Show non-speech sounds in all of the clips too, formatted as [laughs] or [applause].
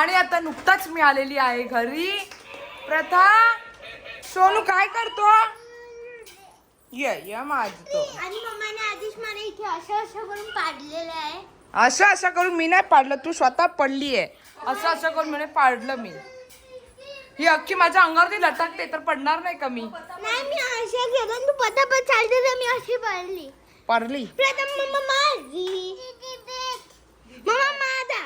आणि आता नुकताच मी आलेली आहे घरी. प्रथा सोनू काय करतो? ये ये माझ तो. आणि मम्माने आधीच मला इथे असं असं करून पाडलेलं आहे. असं असं करून मी नाही पाडलं तू स्वतः पडली आहे असं असं करून म्हणे पाडलं मी. ही अख्खी माझ्या अंगावरती लटकते तर पडणार नाही का मी? नाही मी अशा आणि तू पटापट चालते तर मी अशी पडली. पडली. प्रथम मम्मा माझी. मम्मा माझा.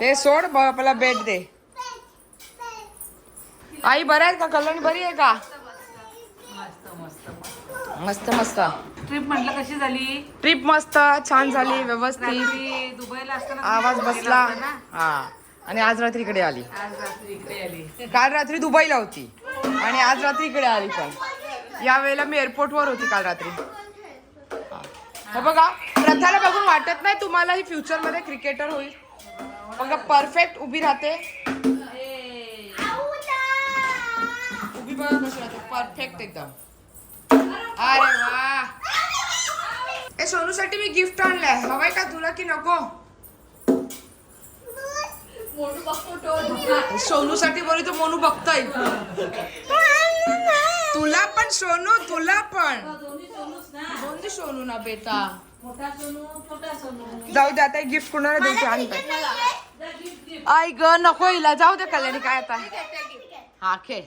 ते सोड बापाला भेट दे. आई बरं आहे का? कल्याणी बरी आहे का? मस्त मस्त. ट्रिप म्हटलं कशी झाली? ट्रिप मस्त छान झाली व्यवस्थित. दुबईला असताना आवाज बसला? हा. आणि आज रात्री इकडे आली. आज रात्री इकडे आली. काल रात्री दुबईला होती. आणि आज रात्री इकडे आली पण. या वेळेला मी एअरपोर्टवर होती काल रात्री. हा. हे बघा. प्रथाला बघून वाटत नाही तुम्हाला ही फ्युचरमध्ये क्रिकेटर होईल. बघा परफेक्ट उभी राहते. उभी बघा कशी राहते. परफेक्ट एकदम. अरे वा. ए सोनूसाठी मी गिफ्ट आणलंय. हवंय का तुला की नको? सोनूसाठी बोली तो मोनू बघतोय. तुला पण सोनू तुला पण. दोन्ही सोनू ना. बेटा सोनू सोनू जाऊ दे आता गिफ्ट कोणाला द्यायची आणताय आई ग नको हिला. जाऊ दे कल्याणी काय आता? हा खेळ.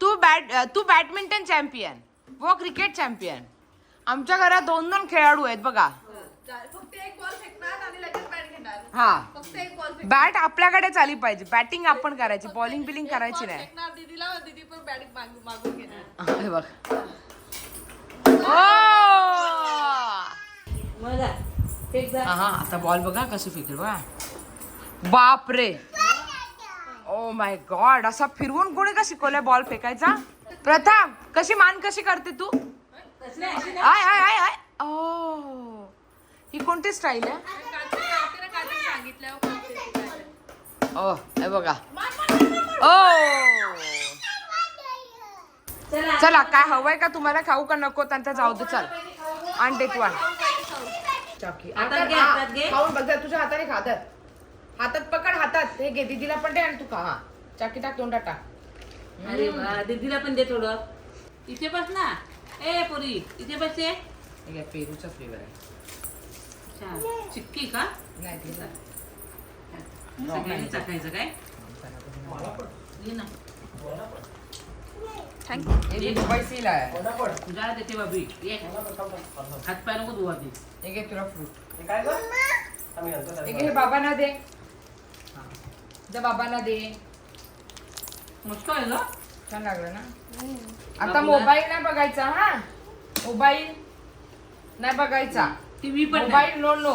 तू बॅट तू बॅडमिंटन चॅम्पियन. व क्रिकेट चॅम्पियन. आमच्या घरात दोन दोन खेळाडू आहेत बघा. फक्त एक बॉल फेकणार आणि लगेच बॅट घेणार. हा. फक्त एक बॉल बॅट आपल्याकडेच आली पाहिजे. बॅटिंग आपण करायची. बॉलिंग बिलिंग करायची नाही. दीदी पण बॅट मागून घेणार. हे बघ. ओ! जा हा आता बॉल बघा कसं फेकेल बघा. बाप रे ओ माय गॉड असा फिरवून कोणी का शिकवलाय बॉल फेकायचा? प्रथा कशी मान कशी करते तू? कसले अशी ना? आय आय आय आय ओ ही कोणती स्टाईल आहे? काहीतरी काहीतरी सांगितलं करते ती काय. ओ हे बघा. ओ चला. चला काय हवंय का तुम्हाला? खाऊ का नको? त्यांचा जाऊ दे चल. आण दे तू आण. चाकी. हातात घे, हातात घे. खाऊन बघ तुझ्या हाताने खातात हातात. पकड हातात. हे घे दीदीला पण दे आणि तू खा हा. चाकी टाक तोंडात टाक. अरे वा दीदीला पण दे थोडं. इथे बस ना. ए पोरी इथे बस ये. हे घे, पेरूचा फ्लेवर आहे. अच्छा चिक्की का? नाही ते. सगळ्यांनी चाकायचं काय? ये ना. मी दुबई सील आहे. तुझ्या देते बाबी. हात पाय नको ती. हे घे तुला फ्रूट हे हे बाबांना दे. हा. जा बाबांना दे. मस्त आहे ना? छान लागलं ना? आता मोबाईल नाही बघायचा हा? मोबाईल नाही बघायचा. टीव्ही पण. Mobile no no.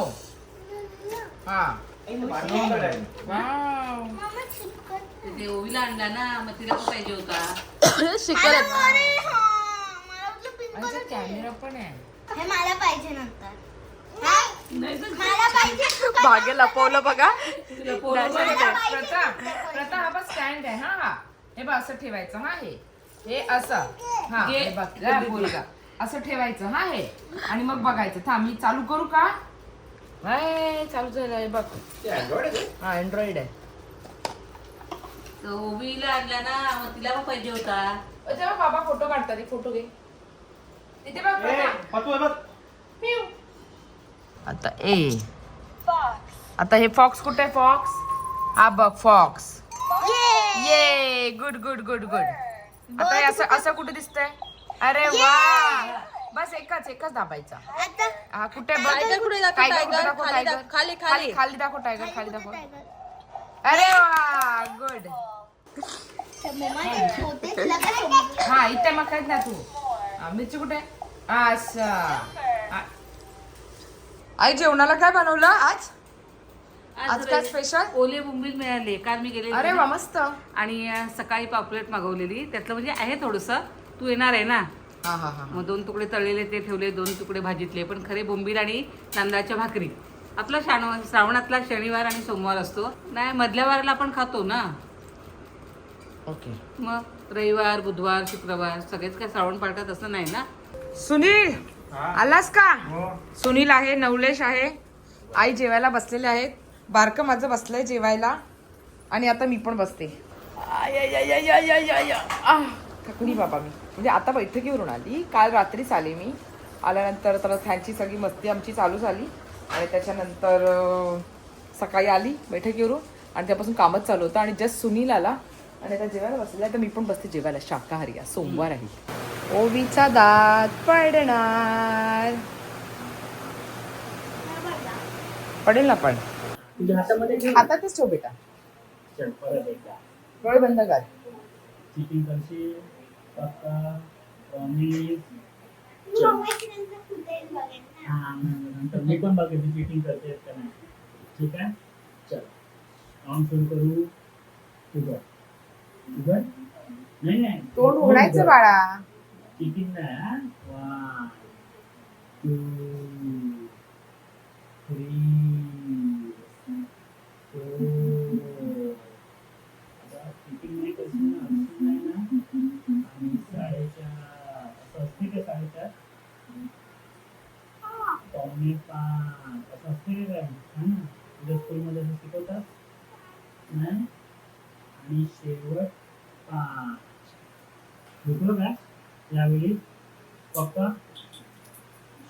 हा. ते ओवीला आणला ना मग तिला पण पाहिजे होता शिकत कॅमेरा पण आहे हे मला पाहिजे नंतर हा? मला पाहिजे लपवलं बघा तुला पोरं प्रथा प्रथा हा बघ स्टँड आहे हा हा हे बघ असं ठेवायचं हा हे हे असं हा हे बघ बोल असं ठेवायचं हा हे आणि मग बघायचं थांब मी चालू करू का हाय चालू झालं हे बघ. हा अँड्रॉइड आहे. तर ओवीला आणला ना मग तिला पण पाहिजे होता. अ, तेव्हा बाबा फोटो काढतात फोटो घे. तिथे बघ. पिऊ. आता ए. आता हे फॉक्स कुठे आहे फॉक्स हा बघ फॉक्स ये गुड गुड गुड गुड आता हे असं असं कुठे दिसतंय? अरे वा! बस एकच एकच दाबायचा. आता हा कुठे बघ. Tiger कुठे दाखव, Tiger कुठे tiger? दाखव, खाली tiger? दाख- खाली, खाली. खाली. खाली दाखव टायगर खाली दाखव अरे वा गुड? हा इथे मग काय ना तू? हा, मिरची कुठे? अच्छा. आ- आई जेवणाला काय बनवलं आज? आज काय स्पेशल ओले बुंबील मिळाले काल मी गेले अरे वा मस्त. आणि अं, सकाळी पापलेट मागवलेली. त्यातलं म्हणजे आहे थोडस. तू येणार आहे ना? मग दोन तुकडे तळलेले ते ठेवले दोन तुकडे भाजीतले. पण खरे बोंबील आणि तांदळाच्या भाकरी. आपला शाण श्रावणातला शनिवार आणि सोमवार असतो. नाही मधल्या वाराला आपण खातो ना. ओके. मग रविवार बुधवार शुक्रवार सगळेच काय श्रावण पाळतात असं नाही ना? सुनील आलास का? सुनील आहे नवलेश आहे. आई जेवायला बसलेले आहेत. बारकं माझं बसलंय जेवायला. आणि आता मी पण बसते. आय, आय, आय, आय, आय, आय, आय, थकली बाबा मी. म्हणजे आता बैठकीवरून आली काल रात्रीच आले मी. आल्यानंतर तर ह्यांची सगळी मस्ती आमची चालू झाली आणि त्याच्यानंतर सकाळी आली बैठकीवरून. आणि त्यापासून कामच चालू होतं. आणि जस्ट सुनील आला आणि आता जेवायला बसला तर मी पण बसते जेवायला. शाकाहारी आहे. सोमवार आहे. ओवीचा दात पडणार. पडेल ना पण. हातातच ठेव बेटा. बंद कर. प्रॉमिस मोबाईलची नंतर. हा मी पण बघेन ती चिटिंग करते का नाही. ठीक आहे? चल. ऑन सुरू करू. उघड. उघड? नाही नाही. तोंड उघडायचं बाळा. चिटिंग नाही one two three four cheating नाही करशील ना हसशील नाही ना आणि साडेचार असं असते का साडेचार पावणे पाच असं असते का काय हा ना तुझ्या स्कूलमध्ये असं शिकवतात नाही आणि शेवट पाच झोपलो का यावेळी पप्पा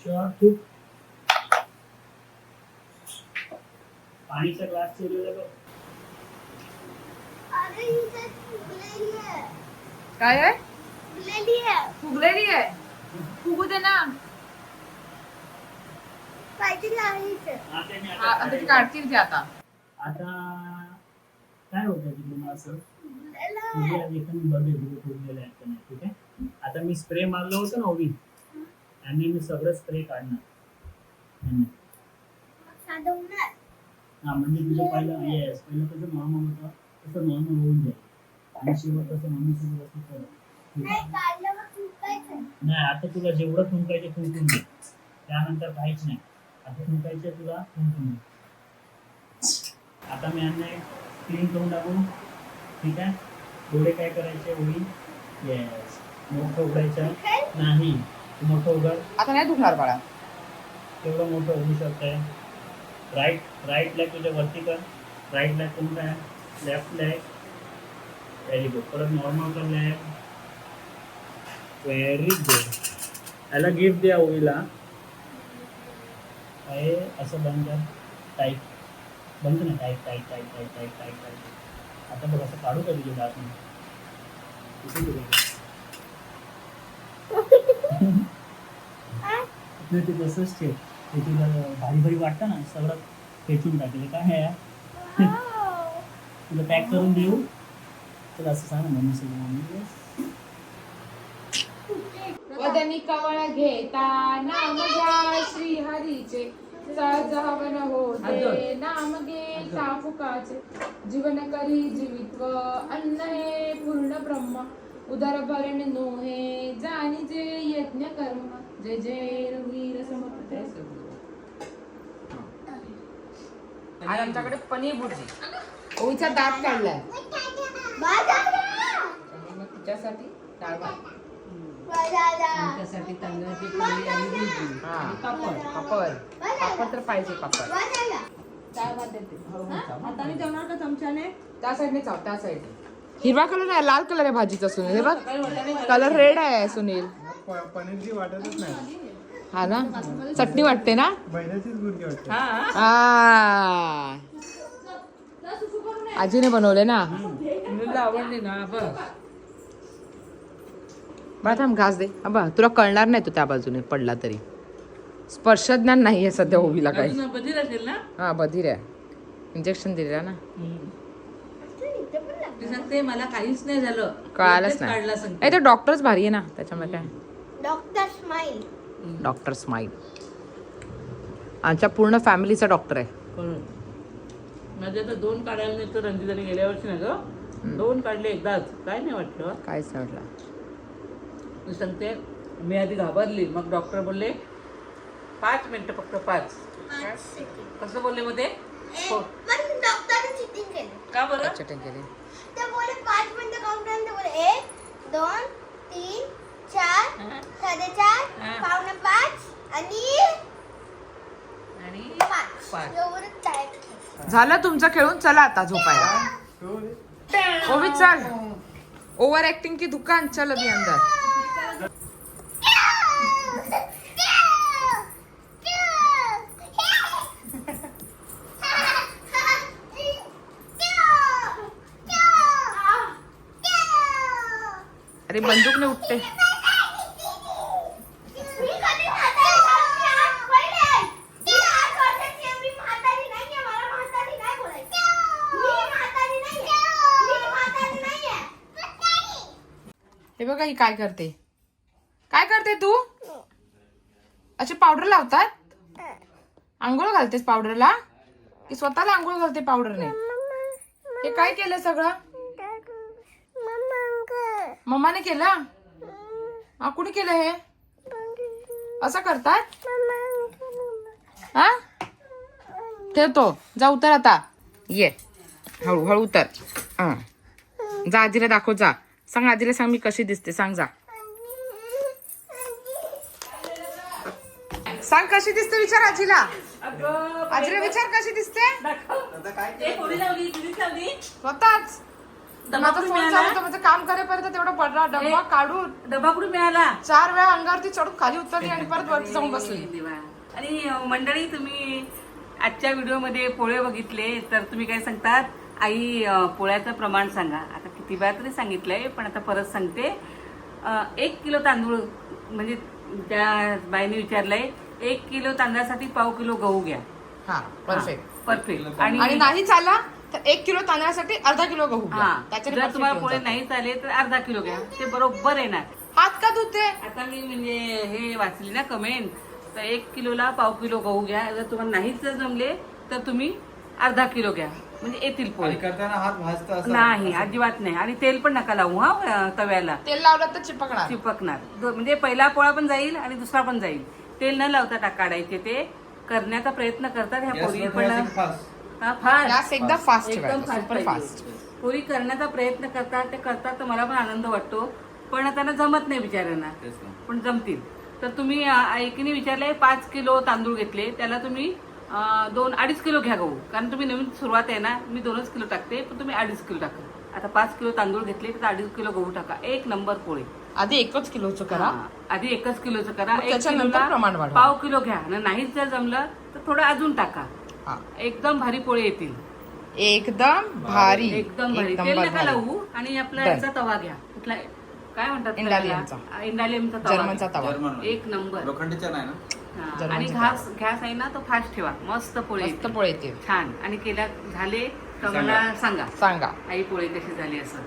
शुअर तू पाणीचा ग्लास ठेवलेला बघ. काय आहे? फुगलेली आहे. फुगू दे ना. आता मी आ- आता आता ती काढतील ती आता. आता काय होतं की तुम्हाला असं? एखादी फुगलेले का नाही ठीक आहे? आता मी स्प्रे मारलं होतं ना ओवी. आणि मी सगळं स्प्रे काढणार. हा म्हणजे तुझं पहिलं येस पहिलं कसं नॉर्मल होतं तसं नॉर्मल होऊन जाईल. आणि शेवट कसं मम्मी सोबत असं कर नाही, आता तुला जेवढं थुंकायचे थुंकून दे त्यानंतर काहीच नाही. आता थुंकायचे तुला थुंकून दे आता मी यांना क्लीन करून टाकू ठीक आहे? डोळे काय करायचे होईल? येस मोठं उघडायचं. नाही. मोठं उघड आता नाही दुखणार बाळा. तेवढं मोठं होऊ शकतंय. राईट राईट लेग तुझ्या वरती कर. राईट लेग कोणता आहे लेफ्ट लेग व्हेरी गुड परत नॉर्मल कर लेग व्हेरी गुड याला गिफ्ट द्या ओवीला काय असं बंद कर. टाईट बंद ना. Tight tight tight tight tight tight tight आता बघ असं काढू का तुझे दात? नाही ते तसंच ठेव. ते तुला भारी भारी वाटतं ना सगळं खेचून टाकेल. काय आहे तुला पॅक करून देऊ. तर असं सांग मम्मी सगळं मम्मी वदनी कवळ घेता नाम घ्या श्री हरीचे सहजवन होते नाम घेता फुकाचे. जीवन करी जीवित्व अन्न हे पूर्ण ब्रह्म. उदर भरण नोहे जाणीजे यज्ञ कर्म जय जय रघुवीर समर्थ आज आमच्याकडे पनीर भुर्जी. ओळीचा दात काढलाय. तिच्यासाठी डाळ. त्यासाठी तांदळाची पोळी आणि भुर्जी. पापड. पापड. पापड तर पाहिजे पापड. डाळ भात देते. हाताने जेवणार का चमच्याने? त्या साईडने चाव त्या साईडने. हिरवा कलर आहे लाल कलर आहे भाजीचा सुनील. हे बघ कलर रेड आहे सुनील. पनीरची वाटतच नाही. हा ना? चटणी वाटते ना? हा. आजीने बनवले ना? आवडली ना बघा. थांब घास दे. बघ तुला कळणार नाही तो त्या बाजूने पडला तरी. स्पर्शज्ञान नाही आहे सध्या ओवीला काही. बधीर असेल ना? हा बधीर आहे. इंजेक्शन दिले ना? ती सांगते मला काहीच नाही झालं. कळालंच एकच काढला नाही सांगते नाही तो डॉक्टरच भारी आहे ना त्याच्यामुळे काय डॉक्टर स्माईल डॉक्टर स्माईल आमच्या पूर्ण फॅमिलीचा डॉक्टर आहे. कळून माझे तर दोन काढायला नाही तर रंजिताने गेल्या वर्षी ना ग. दोन काढले एकदाच. काय नाही वाटलं? नाही म्हटलं मी सांगते मी आधी घाबरली. मग डॉक्टर बोलले पाच मिनिटं फक्त पाच. कसं बोलले मध्ये हो. पण डॉक्टरने चिटिंग केलं. का बरं? केली? ते बोले पाच मिनिटं काउंट करायला बोले. एक दोन तीन चार हा. साडेचार हा. पावणे पाच आणि पाच. झालं तुमचं खेळून? चला आता झोपायला. ओवी चल. ओव्हर ऍक्टिंग की दुकान चल अभी अंदर अरे बंदूक ने उठते मी कधी म्हातारी झालो नाही, आज पहिले. मी आठ वर्षाची आहे, मी म्हातारी नाहीये, मला म्हातारी नाही बोलायचं. मी म्हातारी नाहीये. बंदूक नाही उठते। हे बघा ही काय करते. काय करते तू? अच्छा पावडर लावतात? आंघोळ घालतेस पावडरला की स्वतःला आंघोळ घालते पावडरने हे काय केलं सगळं? मम्माने केलं? हा कुणी केलं हे? असं करतात? हा? ठेवतो. जा उतर आता. ये. हळू हळू उतर. हा. जा आजीला दाखव जा. सांग आजीला सांग मी कशी दिसते. सांग जा. सांग कशी दिसते विचार आजीला. आजीला विचार कशी दिसते? स्वतःच. माझा फोन चालू होता, माझं काम करेपर्यंत तेवढा पडला डब्बा काढून डबा कुठे मिळाला? चार वेळा अंगावरती चढून खाली उतरली आणि परत वरती जाऊन [laughs] बसली. देवा. आणि मंडळी तुम्ही आजच्या व्हिडिओमध्ये पोळे बघितले तर तुम्ही काय सांगतात? आई अ, पोळ्याचं प्रमाण सांगा. आता किती वेळा तरी सांगितलंय पण आता परत सांगते. अ, एक किलो तांदूळ म्हणजे त्या बाईने विचारलंय एक किलो तांदळासाठी पाव किलो गहू घ्या. हा परफेक्ट परफेक्ट आणि आणि नाही चालला तर एक किलो तांदळासाठी अर्धा किलो गहू घ्या. हा. त्याच्याने जर perfect तुम्हाला होऊन पोळे जातं. नाही चाले तर अर्धा किलो घ्या. ते बरोबर येणार हात का धुते? आता मी म्हणजे हे वाचली ना कमेंट तर एक किलोला पाव किलो गहू घ्या. जर तुम्हाला नाहीच जर जमले तर तुम्ही अर्धा किलो घ्या. म्हणजे येतील पोळे. आणि करताना हात भाजता असं नाही अजिबात नाही. आणि तेल पण नका लावू हा तव्याला. तेल लावलं तर चिपकणार. चिपकणार. दो- म्हणजे पहिला पोळा पण जाईल आणि दुसरा पण जाईल. तेल न लावता टाक काढायचे ते. करण्याचा प्रयत्न करतात ह्या पोरी. गॅसवर पण हा, फार फास्ट. एकदम ठेवायचा फास्ट सुपर फास्ट पोरी करण्याचा प्रयत्न करतात ते करतात तर मला पण आनंद वाटतो. पण त्यांना जमत नाही बिचाऱ्यांना. तेच ना. पण जमतील. तर तुम्ही अ, एकीने विचारले पाच किलो तांदूळ घेतले त्याला तुम्ही अ, दोन अडीच किलो घ्या गहू. कारण तुम्ही नवीन सुरुवात आहे ना मी दोनच किलो टाकते पण तुम्ही अडीच किलो टाका. आता पाच किलो तांदूळ घेतले तर अडीच किलो गहू टाका. एक नंबर पोळे. आधी एकच किलोचं करा. हा, आधी एकच किलोचं करा. मग एक त्याच्यानंतर किलोला प्रमाण वाढवा. पाव किलो घ्या. आणि नाहीच जर जमलं तर थोडं अजून टाका. एकदम भारी पोळे येतील. एकदम भारी. एकदम भारी. तेल नका. लावू आणि आपला. याचा तवा घ्या. कुठला काय म्हणतात? इंडालियमचा. इंडालियमचा तवा. जर्मनचा. तवा. जर्मन एक नंबर. लोखंडीच्या नाही ना? हा, आणि तवा. घास घ्यास आहे ना तो फास्ट ठेवा. मस्त पोळे मस्त. पोळे येतील. छान. आणि केल्या झाले तर मला सांगा. सांगा. आई पोळे कशी झाली असं?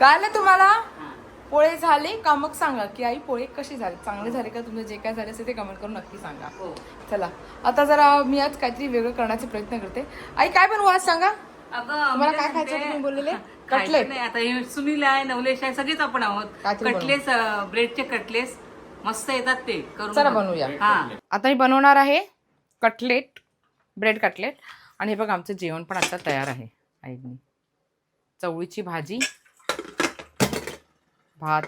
कळलं तुम्हाला? हा. पोळे झाले का मग सांगा. की आई पोळे कसे झाले? चांगले झाले का? तुमचे जे काय झाले असेल ते कमेंट करून नक्की सांगा. हो. चला. आता जरा मी आज काहीतरी वेगळं करण्याचा प्रयत्न करते. आई काय बनवू आज सांगा? अगं तुम्हाला मी काय खायचं तुम्ही बोललेले? [laughs] कटलेट. नाही आता हे सुनील आहे नवलेश आहे सगळेच आपण आहोत. कटलेस ब्रेडचे कटलेस. मस्त येतात ते चला. बनवूया. हा. आता मी बनवणार आहे कटलेट ब्रेड कटलेट. आणि हे बघ आमचं जेवण पण आता तयार आहे आईनी. चवळीची भाजी भात.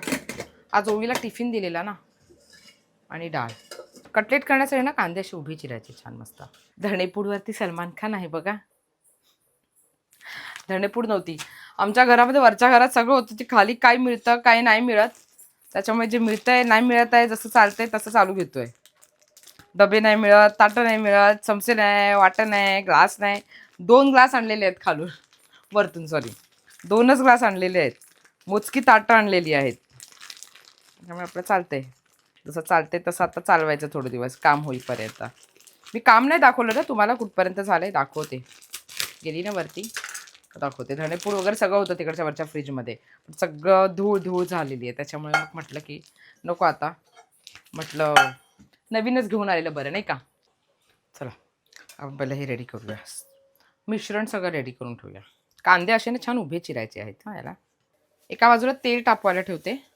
आज ओवीला टिफिन दिलेला ना. आणि डाळ. कटलेट करण्यासाठी ना कांद्याशी उभी चिरायचे छान मस्त. धणेपूडवरती सलमान खान आहे बघा. धणेपूड नव्हती. आमच्या घरामध्ये वरच्या घरात सगळं होतं. ते खाली काय मिळतं काय नाही मिळत. त्याच्यामुळे जे मिळतंय नाही मिळत आहे जसं चालतंय तसं चालू घेतोय. डबे नाही मिळत ताटं नाही मिळत चमचे नाही वाटं नाही ग्लास नाही. दोन ग्लास आणलेले आहेत खालून. वरतून सॉरी दोनच ग्लास आणलेले आहेत. मोजकी ताटं आणलेली आहेत. त्यामुळे आपलं चालतंय. जसं चालते तसं आता चालवायचं थोडे दिवस काम होईपर्यंत. मी काम नाही दाखवलं ना तुम्हाला कुठपर्यंत झालं आहे दाखवते. गेली ना वरती? दाखवते. धणेपूड वगैरे सगळं होतं तिकडच्या वरच्या फ्रीजमध्ये. सगळं धूळ धूळ झालेली आहे. त्याच्यामुळे मग म्हटलं की नको आता. म्हटलं नवीनच घेऊन आलेलं बरं नाही का? चला आपण पहिलं हे रेडी करूया. मिश्रण सगळं रेडी करून ठेवूया. कांदे असे ना छान उभे चिरायचे आहेत हां याला. एका बाजूला तेल टापवायला ठेवते.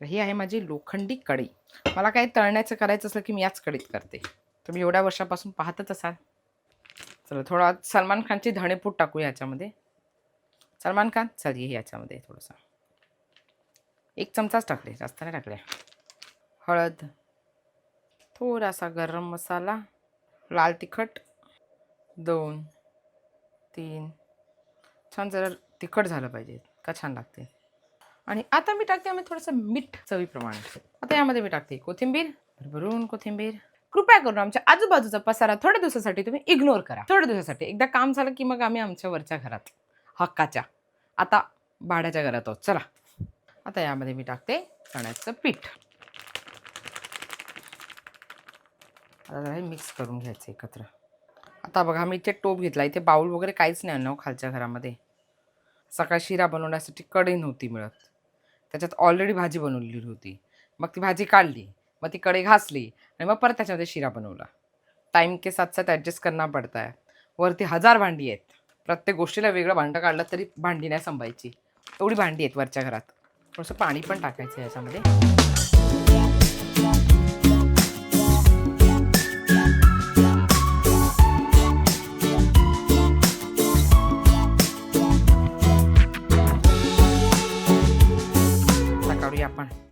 ही आहे माझी लोखंडी कढई. मला काही तळण्याचं करायचं असलं की मी याच कढीत करते. तुम्ही एवढ्या वर्षापासून पाहतच असाल. चला थोडा सलमान खानची धणेपूट टाकूया याच्यामध्ये. सलमान खान चल ये याच्यामध्ये थोडंसं. एक चमचाच टाकले जास्त नाही टाकले हळद थोडासा गरम मसाला लाल तिखट दोन तीन. छान जरा तिखट झालं पाहिजे का छान लागते? आणि आता मी टाकते आम्ही थोडंसं मीठ चवीप्रमाणे. आता यामध्ये मी टाकते कोथिंबीर भरभरून कोथिंबीर. कृपया करून आमच्या आजूबाजूचा पसारा थोड्या दिवसासाठी तुम्ही इग्नोर करा. थोड्या दिवसासाठी. एकदा काम झालं की मग आम्ही आमच्या वरच्या घरात हक्काच्या. आता भाड्याच्या घरात आहोत. चला. आता यामध्ये मी टाकते चण्याचं पीठ. आता जरा हे मिक्स करून घ्यायचं एकत्र. आता बघा मी इथे टोप घेतला. इथे बाऊल वगैरे काहीच नाही आणलं हो खालच्या घरामध्ये. सकाळ शिरा बनवण्यासाठी कढई नव्हती मिळत. त्याच्यात ऑलरेडी भाजी बनवलेली होती. मग ती भाजी काढली मग ती कढई घासली आणि मग परत त्याच्यामध्ये शिरा बनवला. टाईम के साथ साथ ॲडजस्ट करणं पडता आहे वरती हजार भांडी आहेत. प्रत्येक गोष्टीला वेगळं भांडं काढलं तरी भांडी नाही संभायची एवढी भांडी आहेत वरच्या घरात. थोडंसं पाणी पण टाकायचं याच्यामध्ये.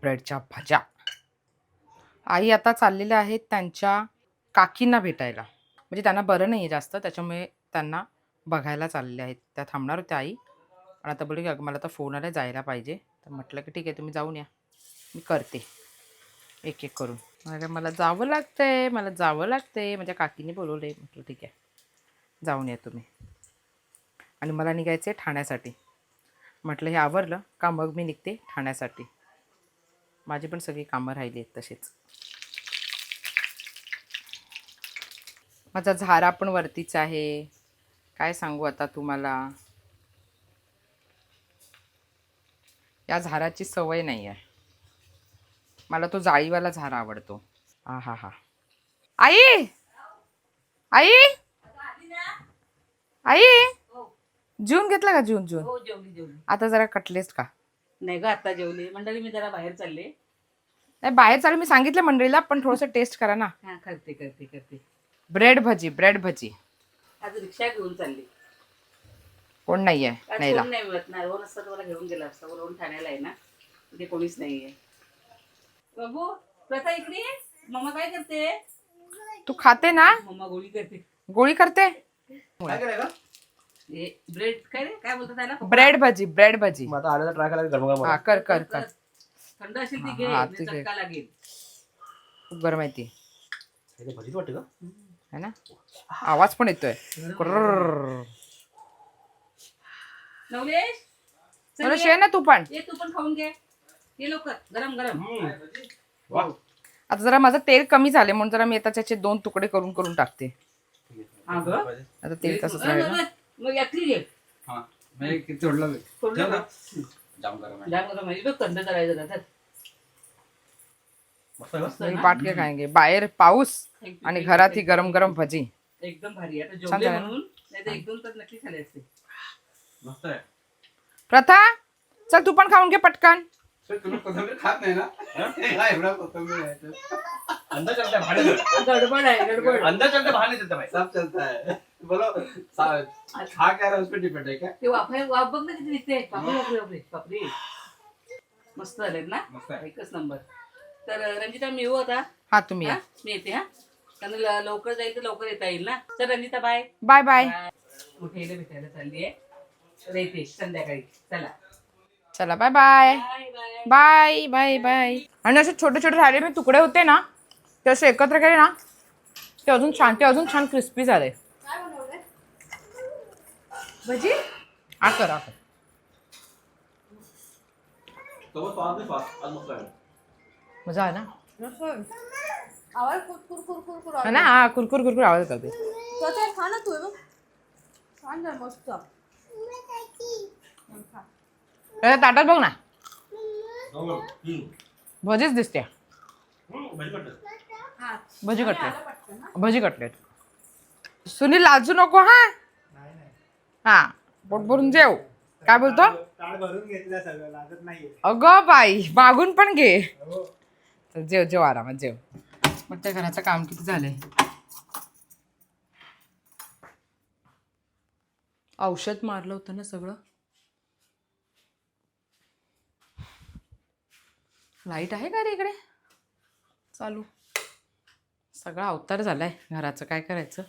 ब्रेडच्या भाज्या. आई आता चाललेल्या आहेत त्यांच्या काकींना भेटायला. म्हणजे त्यांना बरं नाही आहे जास्त त्याच्यामुळे त्यांना बघायला चाललेल्या आहेत. त्या थांबणार होत्या आई. आणि आता बोलू की अगं मला तर फोन आला जायला पाहिजे. तर म्हटलं की ठीक आहे तुम्ही जाऊन या. मी करते. एक एक करून. अगं मला जावं लागतंय मला जावं लागतंय. माझ्या काकीने आहे म्हटलं ठीक आहे. जाऊन या तुम्ही. आणि मला निघायचं आहे ठाण्यासाठी. म्हटलं हे आवरलं का मग मी निघते ठाण्यासाठी? माझी पण सगळी कामं राहिली आहेत तसेच माझा झारा पण वरतीच आहे. काय सांगू आता तुम्हाला? या झाराची सवय नाही आहे मला तो जाळीवाला झारा आवडतो. हा हा. हा आई! आई! आई! जून घेतला का? जून जून हो जेवली जेवली. आता जरा कटलेस का? नाही ग आता जेवली. मंडळी मी जरा बाहेर चालले. नाही बाहेर चालू मी सांगितलं मंडळीला पण थोडंसं टेस्ट करा ना. हा करते करते करते. Bread bhaji bread bhaji. आज रिक्षा घेऊन चालली. कोण नाही आहे आज नाहीला. कोण नाही मिळत. ना रोहन असता तर मला घेऊन गेला असता. रोहन ठाण्याला आहे ना. तिथे कोणीच नाहीये. बाबू प्रथा इकडे ये. मम्मा काय करते? तू खाते ना? मम्मा गोळी करते. गोळी करते? काय करायला? हे ब्रेड काय रे? काय बोलतात त्याला? Bread bhaji bread bhaji. मग आता ट्राय करायला गरम हा कर. कर कर. थंड असेल ती हा, घे हा. चटका लागेल खूप गरम आहे ती भजीच वाटते का है ना आवाज पण येतोय कुर्रर्र. नवलेश चल ये. शे ना तू पण ये तू पण खाऊन घे ये लवकर गरम गरम वा आता जरा माझं तेल कमी झाले म्हणून जरा मी आता त्याचे दोन तुकडे करून करून टाकते हा ग आता तेल तसंच अरे राहील ना. बाबा, मग यातली घे हा मी किती सोडलं मी सोडलं का? जाम गरम आहे जाम गरम आहे बघ थंड करायचं जरा. मस्त आहे मस्त मी पाटके खाएँगे। बाहेर पाऊस Thank you, आणि घरात ही गरम गरम भजी। एकदम भारी आहे. आता छान जेवले झालं. ना? म्हणून नाही तर एक तर नक्की खाले असते. मस्त आहे. प्रथा चल तू पण खाऊन घे पटकन. सर तुम्ही कोथिंबीर खात नाही ना? हा, एवढा कोथिंबीर आहे तर. अंदर चलता है भाड़े से गडबड आहे गडबड. अंदर चलते बाहर नहीं चलता भाई सब चलता है बोलो. सा- खा क्या रहा है उस पर डिपेंड है क्या ते वाफाय वाफ बघ ना किती दिसते. बापरे बापरे बापरे बापरे. मस्त झालेत ना? मस्त आहे. एकच नंबर. तर रंजिता मी येऊ आता. हा तुम्ही हा? या. मी येते हा? कारण ल- लवकर जाईल तर लवकर येता येईल ना? तर रंजिता बाय. Bye bye. मोठ्याला भेटायला चालली आहे? तर येते संध्याकाळी. चला. चला bye bye bye bye bye आणि असे छोटे छोटे राहिले मी तुकडे होते ना ते असे एकत्र केले ना ते अजून छान ते अजून छान क्रिस्पी झाले. भजी? कर कर. तो वो स्वाद नहीं स्वाद आज मस्त है मजा आहे ना? आवाज कुरकुर कुरकुर कुर है ना हा कुरकुर कुरकुर आवाज करते खा ना तू हे छान झालं मस्त. ए, ताटात बघ ना. भजीच दिसते भजी कटलेट भजी कटलेट सुनील लाजू नको हा? हा पोट भरून जेव. काय बोलतो? अगं बाई मागून पण घे. जेव जेव आरामात जेव. मग त्या घराचं काम किती झालंय. औषध मारलं होतं ना सगळं. लाइट आहे का रे इकडे? चालू. सगळा अवतार झाला आहे घराचं काय करायचं?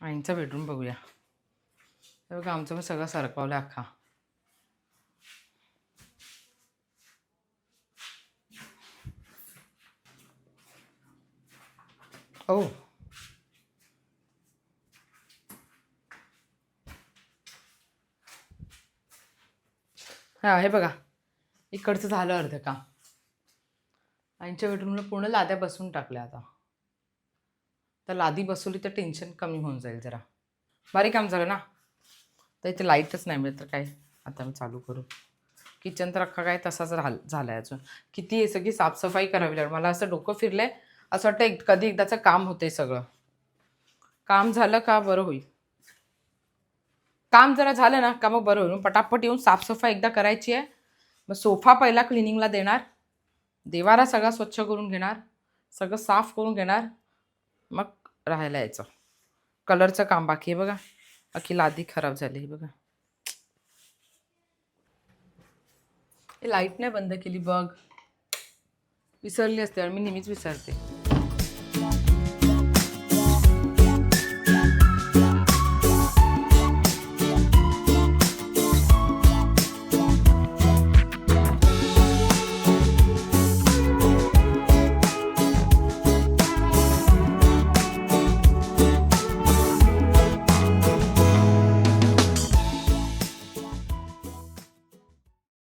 आईंचा बेडरूम बघूया. हे बघा आमचं पण सगळं सरकवलं अख्खा. ओ. हा हे बघा. इकडचं झालं अर्ध काम. आईच्या बेडरूमला पूर्ण लाद्या बसून टाकल्या आता. तर लादी बसवली तर टेन्शन कमी होऊन जाईल जरा. बारीक काम झालं ना? तर इथे लाईटच नाही मिळत तर काय? आता मी चालू करू. किचन तर अख्खा काय तसाच राहाल झाला आहे अजून. किती आहे सगळी साफसफाई करावी लागेल. मला असं डोकं फिरलं आहे असं वाटतं एक कधी एकदाचं काम होतंय सगळं. काम झालं का बरं होईल? काम जरा झालं ना का मग बरं होईल. पटापट येऊन साफसफाई एकदा करायची आहे. मग सोफा पहिला क्लिनिंगला देणार. देवारा सगळा स्वच्छ करून घेणार. सगळं साफ करून घेणार. मग राहायला यायचं. कलरचं काम बाकी आहे बघा. अख्खी लादी खराब झाली आहे बघा. लाइट नाही बंद केली बघ. विसरली असते आणि मी नेहमीच विसरते.